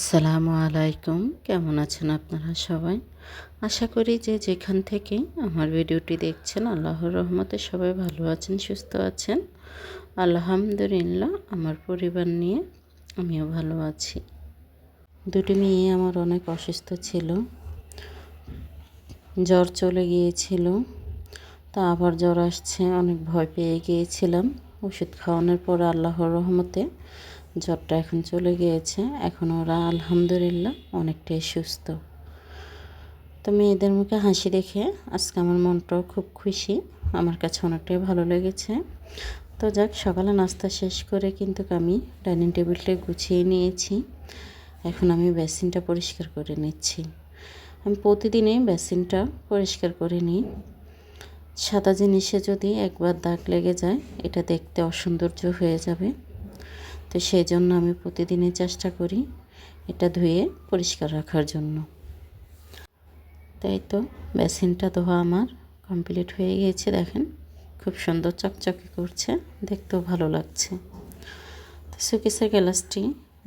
আসসালামু আলাইকুম। কেমন আছেন আপনারা সবাই? আশা করি যে যেখান থেকে আমার ভিডিওটি দেখছেন, আল্লাহর রহমতে সবাই ভালো আছেন, সুস্থ আছেন। আলহামদুলিল্লাহ, আমার পরিবার নিয়ে আমিও ভালো আছি। দুটি মেয়ে আমার অনেক অসুস্থ ছিল। জ্বর চলে গিয়েছিল। তা আবার জ্বর আসছে, অনেক ভয় পেয়ে গিয়েছিলাম। ওষুধ খাওয়ানোর পর আল্লাহর রহমতে জ্বরটা এখন চলে গিয়েছে। এখন ওরা আলহামদুলিল্লাহ অনেকটাই সুস্থ। তো মেয়েদের মুখে হাসি দেখে আজকে আমার মনটাও খুব খুশি। আমার কাছে অনেকটাই ভালো লেগেছে। তো যাক, সকালে নাস্তা শেষ করে কিন্তু আমি ডাইনিং টেবিলটা গুছিয়ে নিয়েছি। এখন আমি বেসিনটা পরিষ্কার করে নিচ্ছি। আমি প্রতিদিনই বেসিনটা পরিষ্কার করে নিই। সাদা জিনিসে যদি একবার দাগ লেগে যায়, এটা দেখতে অসৌন্দর্য হয়ে যাবে। তো সেই জন্য আমি প্রতিদিনই চেষ্টা করি এটা ধুয়ে পরিষ্কার রাখার জন্য। তাই তো বেসিনটা ধোয়া আমার কমপ্লিট হয়ে গিয়েছে, দেখেন। খুব সুন্দর চকচকে করছে, দেখতেও ভালো লাগছে। তো সুকেসের গ্লাসটি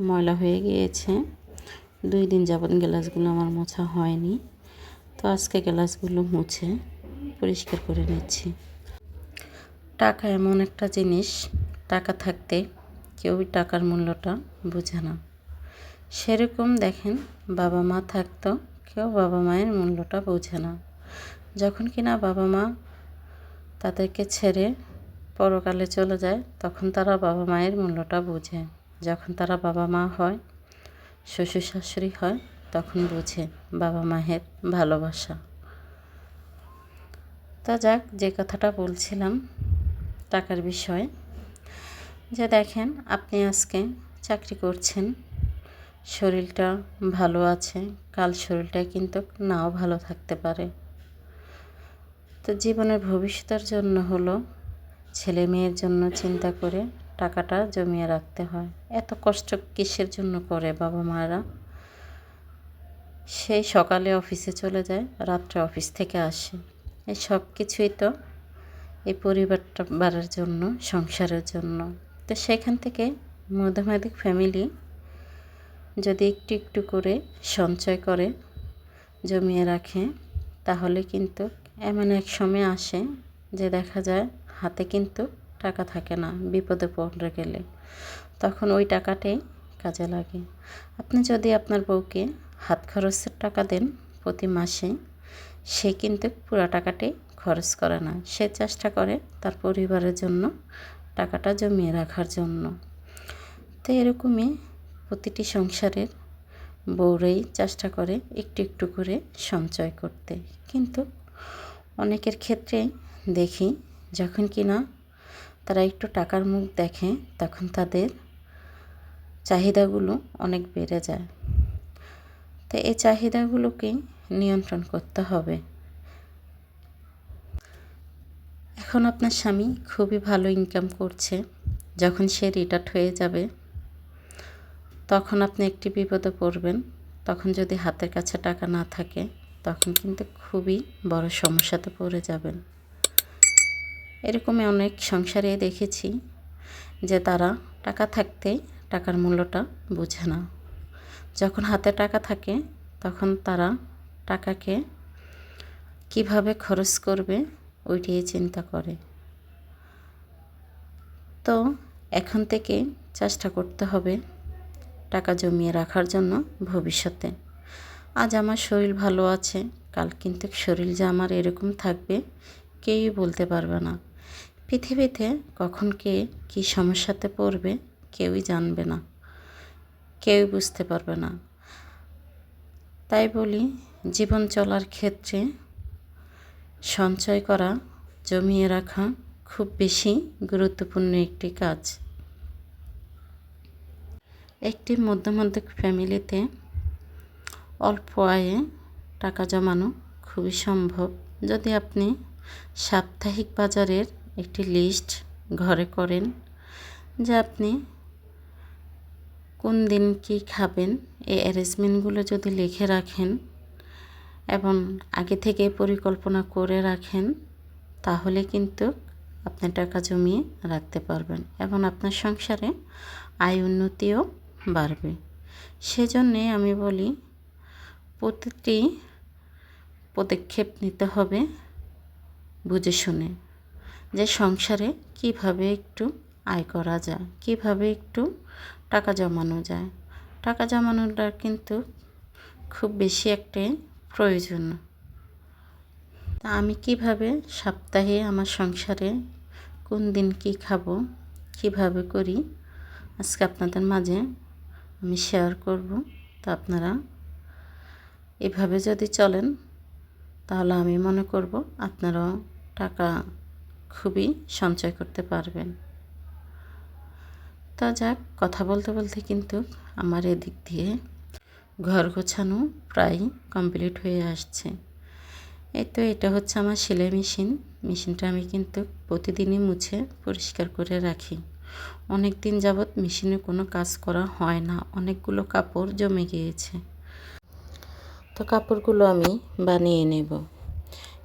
ময়লা হয়ে গিয়েছে। দুই দিন যাবত গ্লাসগুলো আমার মোছা হয়নি। তো আজকে গ্লাসগুলো মুছে পরিষ্কার করে নিচ্ছি। টাকা এমন একটা জিনিস, টাকা থাকতে কেউই টাকার মূল্যটা বোঝে না। সেরকম দেখেন বাবা মা থাকতো, কেউ বাবা মায়ের মূল্যটা বোঝে না। যখন কিনা বাবা মা তাদেরকে ছেড়ে পরকালে চলে যায়, তখন তারা বাবা মায়ের মূল্যটা বোঝে। যখন তারা বাবা মা হয়, শ্বশুর শাশুড়ি হয়, তখন বোঝে বাবা মায়ের ভালোবাসা। তা যাক, যে কথাটা বলছিলাম টাকার বিষয় যে দেখেন, আপনি আজকে চাকরি করছেন, শরীরটা ভালো আছে, কাল শরীরটা কিন্তু নাও ভালো থাকতে পারে। তো জীবনের ভবিষ্যতের জন্য হলো ছেলে মেয়ের জন্য চিন্তা করে টাকাটা জমিয়ে রাখতে হয়। এত কষ্ট কিসের জন্য করে বাবা মায়েরা সেই সকালে অফিসে চলে যায়, রাত্রে অফিস থেকে আসে। এই সব কিছুই তো এই পরিবারটা বাড়ার জন্য, সংসারের জন্য। তো সেখান থেকে মধ্যমাধিক ফ্যামিলি যদি একটু একটু করে সঞ্চয় করে, জমিয়ে রাখে, তাহলে কিন্তু এমন এক সময় আসে যে দেখা যায় হাতে কিন্তু টাকা থাকে না, বিপদে পড়ে গেলে। তখন ওই টাকাটাই কাজে লাগে। আপনি যদি আপনার বউকে হাত খরচের টাকা দেন প্রতি মাসে, সে কিন্তু পুরো টাকাটাই খরচ করে না। সে চেষ্টা করে তার পরিবারের জন্য টাকাটা জমিয়ে রাখার জন্য। তো এরকমই প্রতিটি সংসারের বউরাই চেষ্টা করে একটু একটু করে সঞ্চয় করতে। কিন্তু অনেকের ক্ষেত্রে দেখি যখন কিনা তারা একটু টাকার মুখ দেখে তখন তাদের চাহিদাগুলো অনেক বেড়ে যায়। তো এই চাহিদাগুলোকে নিয়ন্ত্রণ করতে হবে। এখন আপনার স্বামী খুবই ভালো ইনকাম করছে। যখন সে রিটায়ার্ড হয়ে যাবে, তখন আপনি একটি বিপদে পড়বেন। তখন যদি হাতের কাছে টাকা না থাকে, তখন কিন্তু খুবই বড় সমস্যাতে পড়ে যাবেন। এরকমই অনেক সংসারে দেখেছি যে তারা টাকা থাকতে টাকার মূল্যটা বোঝে না। যখন হাতে টাকা থাকে, তখন তারা টাকাকে কীভাবে খরচ করবে ওইটাই চিন্তা করে। তো এখন থেকে চেষ্টা করতে হবে টাকা জমিয়ে রাখার জন্য ভবিষ্যতে। আজ আমার শরীর ভালো আছে, কাল কিন্তু শরীর যে আমার এরকম থাকবে, কেউই বলতে পারবে না। পৃথিবীতে কখন কে কী সমস্যাতে পড়বে, কেউই জানবে না। কেউই বুঝতে পারবে না। তাই বলি, জীবন চলার ক্ষেত্রে সঞ্চয় করা, জমিয়ে রাখা খুব বেশি গুরুত্বপূর্ণ একটি কাজ। একটি মধ্যমান্তিক ফ্যামিলিতে অল্প আয়ে টাকা জমানো খুবই সম্ভব। যদি আপনি সাপ্তাহিক বাজারের একটি লিস্ট ঘরে করেন যে আপনি কোন দিন কী খাবেন, এই অ্যারেঞ্জমেন্টগুলো যদি লিখে রাখেন এবং আগে থেকে পরিকল্পনা করে রাখেন, তাহলে কিন্তু আপনি টাকা জমিয়ে রাখতে পারবেন এবং আপনার সংসারে আয় উন্নতিও বাড়বে। সেজন্যে আমি বলি, প্রতিটি পদক্ষেপ নিতে হবে বুঝে শুনে যে সংসারে কীভাবে একটু আয় করা যায়, কীভাবে একটু টাকা জমানো যায়। টাকা জমানোটা কিন্তু খুব বেশি একটাই প্রয়োজন। তা আমি কীভাবে সপ্তাহে আমার সংসারে কোন দিন কি খাব, কীভাবে করি, আজকে আপনাদের মাঝে আমি শেয়ার করব। তা আপনারা এভাবে যদি চলেন, তাহলে আমি মনে করব আপনারাও টাকা খুবই সঞ্চয় করতে পারবেন। তা যাক, কথা বলতে বলতে কিন্তু আমার এদিক দিয়ে ঘর গোছানো প্রায় কমপ্লিট হয়ে আসছে। এই তো এটা হচ্ছে আমার সেলাই মেশিন। মেশিনটা আমি কিন্তু প্রতিদিনই মুছে পরিষ্কার করে রাখি। অনেক দিন যাবৎ মেশিনে কোনো কাজ করা হয় না। অনেকগুলো কাপড় জমে গিয়েছে। তো কাপড়গুলো আমি বানিয়ে নেব।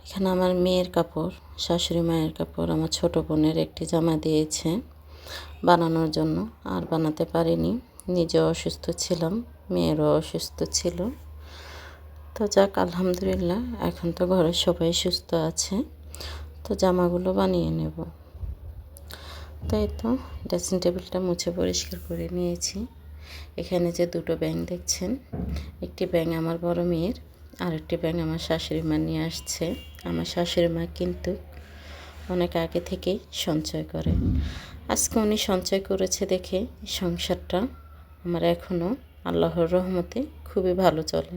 এখানে আমার মেয়ের কাপড়, শাশুড়ি মায়ের কাপড়, আমার ছোট বোনের একটি জামা দিয়েছে বানানোর জন্য। আর বানাতে পারিনি। নিজেও অসুস্থ ছিলাম, মেয়েরও অসুস্থ ছিল। তো যাক, আলহামদুলিল্লাহ, এখন তো ঘরের সবাই সুস্থ আছে। তো জামাগুলো বানিয়ে নেব। তাই তো ড্রেসিং টেবিলটা মুছে পরিষ্কার করে নিয়েছি। এখানে যে দুটো ব্যাং দেখছেন, একটি ব্যাং আমার বড় মেয়ের আর একটি ব্যাং আমার শাশুড়ি মা নিয়ে আসছে। আমার শাশুড়ি মা কিন্তু অনেক আগে থেকেই সঞ্চয় করে। আজকে উনি সঞ্চয় করেছে দেখে সংসারটা আমার এখনও আল্লাহর রহমতে খুবই ভালো চলে।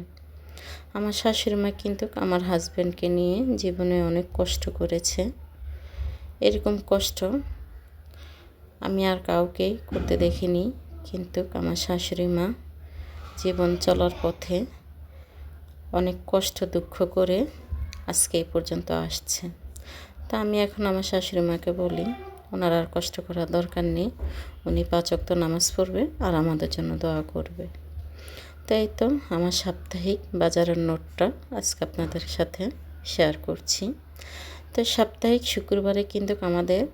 আমার শাশুড়ি মা কিন্তু আমার হাজব্যান্ডকে নিয়ে জীবনে অনেক কষ্ট করেছে। এরকম কষ্ট আমি আর কাউকে করতে দেখিনি। কিন্তু আমার শাশুড়ি মা জীবন চলার পথে অনেক কষ্ট, দুঃখ করে আজকে এই পর্যন্ত আসছে। তা আমি এখন আমার শাশুড়ি মাকে বলি ওনার আর কষ্ট করার দরকার নেই। উনি পাচক তো নামাজ পড়বে আর আমাদের জন্য দোয়া করবে। তাই তো আমার সাপ্তাহিক বাজারের নোটটা আজকে আপনাদের সাথে শেয়ার করছি। তো সাপ্তাহিক শুক্রবারে কিন্তু আমাদের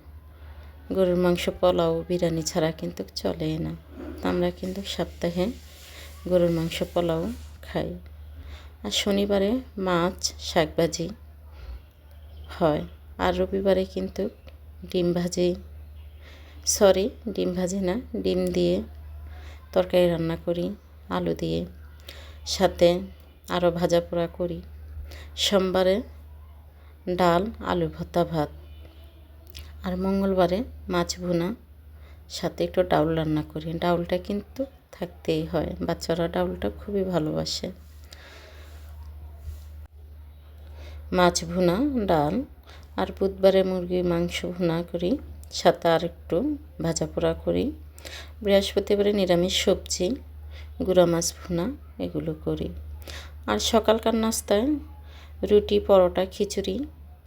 গরুর মাংস, পোলাও, বিরিয়ানি ছাড়া কিন্তু চলে না। আমরা কিন্তু সপ্তাহে গরুর মাংস, পোলাও খাই। আর শনিবারে মাছ, শাকভাজি হয়। আর রবিবারে কিন্তু ডিম ভাজি, সরি, ডিম ভাজি না, ডিম দিয়ে তরকারি রান্না করি, আলু দিয়ে। সাথে আরও ভাজা পোড়া করি। সোমবারে ডাল, আলু ভর্তা ভাত। আর মঙ্গলবারে মাছ ভুনা। সাথে একটু ডাউল রান্না করি। ডাউলটা কিন্তু থাকতেই হয়। বাচ্চারা ডাউলটা খুবই ভালোবাসে। মাছ ভুনা, ডাল আর বুধবারে মুরগির মাংস ভুনা করি, সাথে আর একটু ভাজা পোড়া করি, বৃহস্পতিবারে নিরামিষ সবজি, গুঁড়া মাছ ভুনা, এগুলো করি। আর সকালকার নাস্তায় রুটি, পরোটা, খিচুড়ি।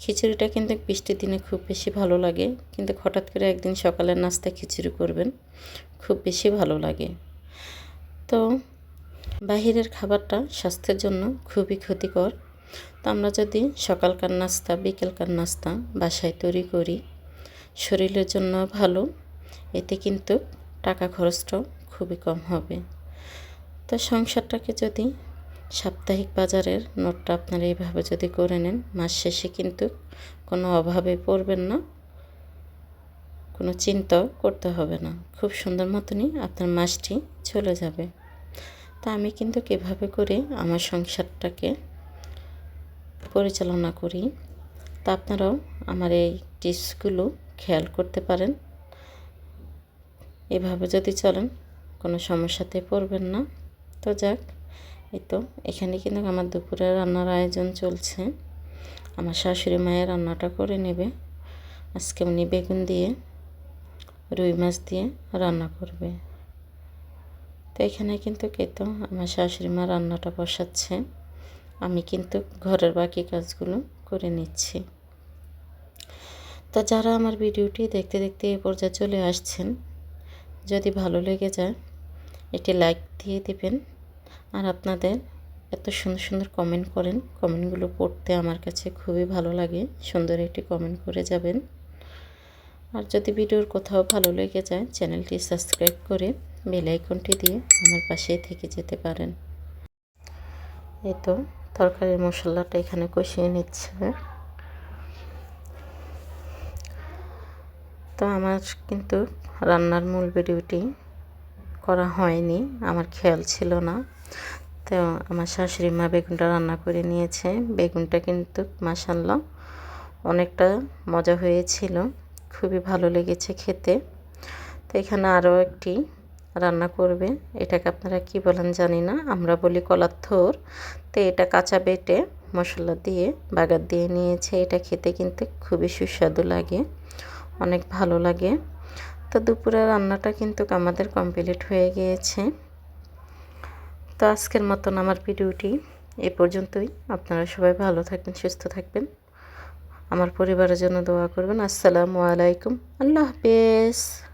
খিচুড়িটা কিন্তু বৃষ্টির দিনে খুব বেশি ভালো লাগে, কিন্তু হঠাৎ করে একদিন সকালের নাস্তায় খিচুড়ি করবেন, খুব বেশি ভালো লাগে। তো বাহিরের খাবারটা স্বাস্থ্যের জন্য খুবই ক্ষতিকর। তো আমরা যদি সকালকার নাস্তা, বিকেলকার নাস্তা বাসায় তৈরি করি, শরীরের জন্য ভালো, এতে কিন্তু টাকা খরচটাও খুবই কম হবে। তো সংসারটাকে যদি সাপ্তাহিক বাজারের নোটটা আপনারা এইভাবে যদি করে নেন, মাস শেষে কিন্তু কোনো অভাবে পড়বেন না, কোনো চিন্তাও করতে হবে না। খুব সুন্দর মতনই আপনার মাসটি চলে যাবে। তা আমি কিন্তু কীভাবে করে আমার সংসারটাকে পরিচালনা করি, তা আপনারাও আমার এই টিপসগুলো খেয়াল করতে পারেন। এভাবে যদি চলেন, কোনো সমস্যাতে পড়বেন না। তো যাক, এই তো এখানে কিন্তু আমার দুপুরে রান্নার আয়োজন চলছে। আমার শাশুড়ি মায়ের রান্নাটা করে নেবে। আজকে উনি বেগুন দিয়ে, রুই মাছ দিয়ে রান্না করবে। তো এখানে কিন্তু কেতো আমার শাশুড়ি মা রান্নাটা বসাচ্ছে। আমি কিন্তু ঘরের বাকি কাজগুলো করে নিচ্ছি। তা যারা আমার ভিডিওটি দেখতে দেখতে এ পর্যায়ে চলে আসছেন, যদি ভালো লেগে যায়, এটি লাইক দিয়ে দেবেন। আর আপনাদের এত সুন্দর সুন্দর কমেন্ট করেন, কমেন্টগুলো পড়তে আমার কাছে খুবই ভালো লাগে, সুন্দর একটি কমেন্ট করে যাবেন। আর যদি ভিডিওর কোথাও ভালো লেগে যায়, চ্যানেলটি সাবস্ক্রাইব করে বেল আইকনটি দিয়ে আমার পাশেই থেকে যেতে পারেন। এই তো তরকারির মশলাটা এখানে কষিয়ে নিচ্ছে। তো আমার কিন্তু রান্নার মূল ভিডিওটি করা হয়নি, আমার খেয়াল ছিল না। তো আমার শাশুড়ি মা বেগুনটা রান্না করে নিয়েছে। বেগুনটা কিন্তু মাসাল্লাহ অনেকটা মজা হয়েছিল, খুবই ভালো লেগেছে খেতে। তো এখানে আরও একটি রান্না করবে। এটাকে আপনারা কি বলেন জানি না। আমরা বলি কলার থোর। তো এটা কাঁচা বেটে মশলা দিয়ে বাগার দিয়ে নিয়েছে। এটা খেতে কিন্তু খুবই সুস্বাদু লাগে। অনেক ভালো লাগে। তো দুপুরের রান্নাটা কিন্তু আমাদের কমপ্লিট হয়ে গিয়েছে। তো আজকের মতন আমার ভিডিওটি এ পর্যন্তই। আপনারা সবাই ভালো থাকবেন, সুস্থ থাকবেন। আমার পরিবারের জন্য দোয়া করবেন। আসসালামু আলাইকুম। আল্লাহ হাফেজ।